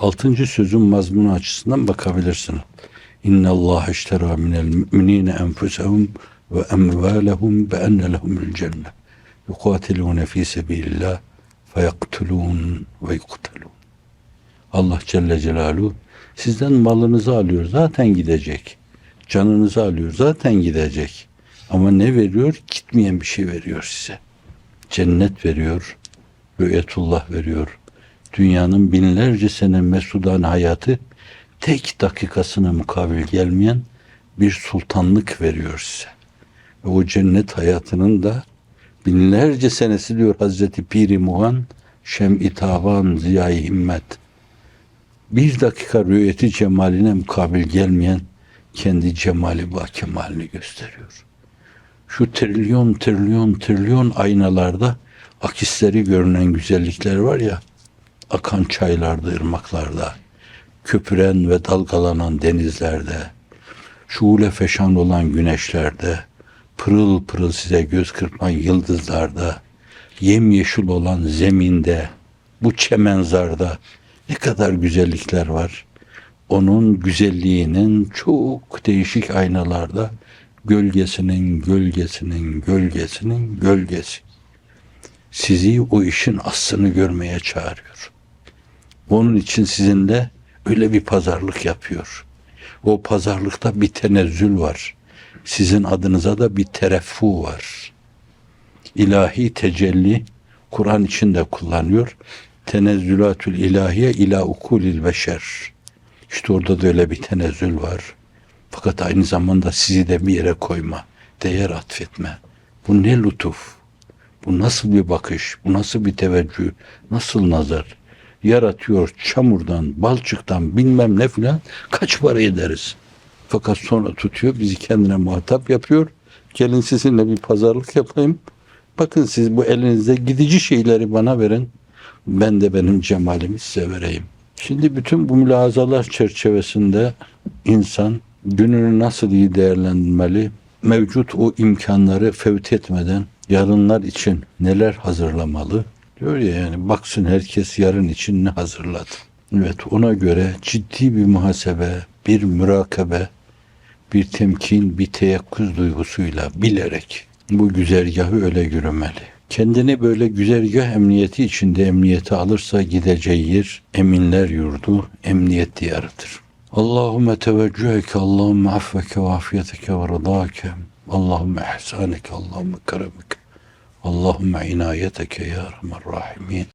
Altıncı sözün mazmunu açısından bakabilirsin. İnne Allah iştera minel müminine enfusehum ve emvalehum be enne lehumul cennet. Yukatilune fi sebilillah feyaktulun ve yuktalun. Allah Celle Celaluhu sizden malınızı alıyor zaten gidecek. Canınızı alıyor zaten gidecek. Ama ne veriyor? Gitmeyen bir şey veriyor size. Cennet veriyor. Rüyetullah veriyor. Dünyanın binlerce sene mesudan hayatı tek dakikasına mukabil gelmeyen bir sultanlık veriyor size. Ve o cennet hayatının da binlerce senesi diyor Hazreti Piri Muhan Şem-i Tavan Ziya-i Himmet bir dakika rüyeti cemaline mukabil gelmeyen kendi cemali ba kemalini gösteriyor. Şu trilyon trilyon trilyon aynalarda akisleri görünen güzellikler var ya akan çaylarda, ırmaklarda, köpüren ve dalgalanan denizlerde, şule feşan olan güneşlerde, pırıl pırıl size göz kırpan yıldızlarda, yemyeşil olan zeminde, bu çemenzarda ne kadar güzellikler var. Onun güzelliğinin çok değişik aynalarda gölgesinin, gölgesinin, gölgesinin gölgesi. Sizi o işin aslını görmeye çağırıyor. Onun için sizinle öyle bir pazarlık yapıyor. O pazarlıkta bir tenezzül var. Sizin adınıza da bir tereffu var. İlahi tecelli Kur'an içinde kullanıyor. Tenezzülatül ilahiye ila ukulil beşer. İşte orada da öyle bir tenezzül var. Fakat aynı zamanda sizi de bir yere koyma, değer atfetme. Bu ne lütuf? Bu nasıl bir bakış? Bu nasıl bir teveccüh? Nasıl nazar? Yaratıyor çamurdan, balçıktan bilmem ne filan kaç para ederiz. Fakat sonra tutuyor bizi kendine muhatap yapıyor. Gelin sizinle bir pazarlık yapayım. Bakın siz bu elinizde gidici şeyleri bana verin. Ben de benim cemalimi size vereyim. Şimdi bütün bu mülazalar çerçevesinde insan gününü nasıl iyi değerlendirmeli? Mevcut o imkanları fevt etmeden yarınlar için neler hazırlamalı? Diyor ya yani baksın herkes yarın için ne hazırladı. Evet ona göre ciddi bir muhasebe, bir mürakabe, bir temkin, bir teyakkuz duygusuyla bilerek bu güzergahı öyle yürümeli. Kendini böyle güzergah emniyeti içinde emniyete alırsa gideceği yer eminler yurdu, emniyet diyarıdır. Allahümme teveccüheke, Allahümme affeke ve afiyeteke ve rıdake, Allahümme ihsaneke, Allahümme keremeke, Allahümme inayeteke ya Rahman Rahimin.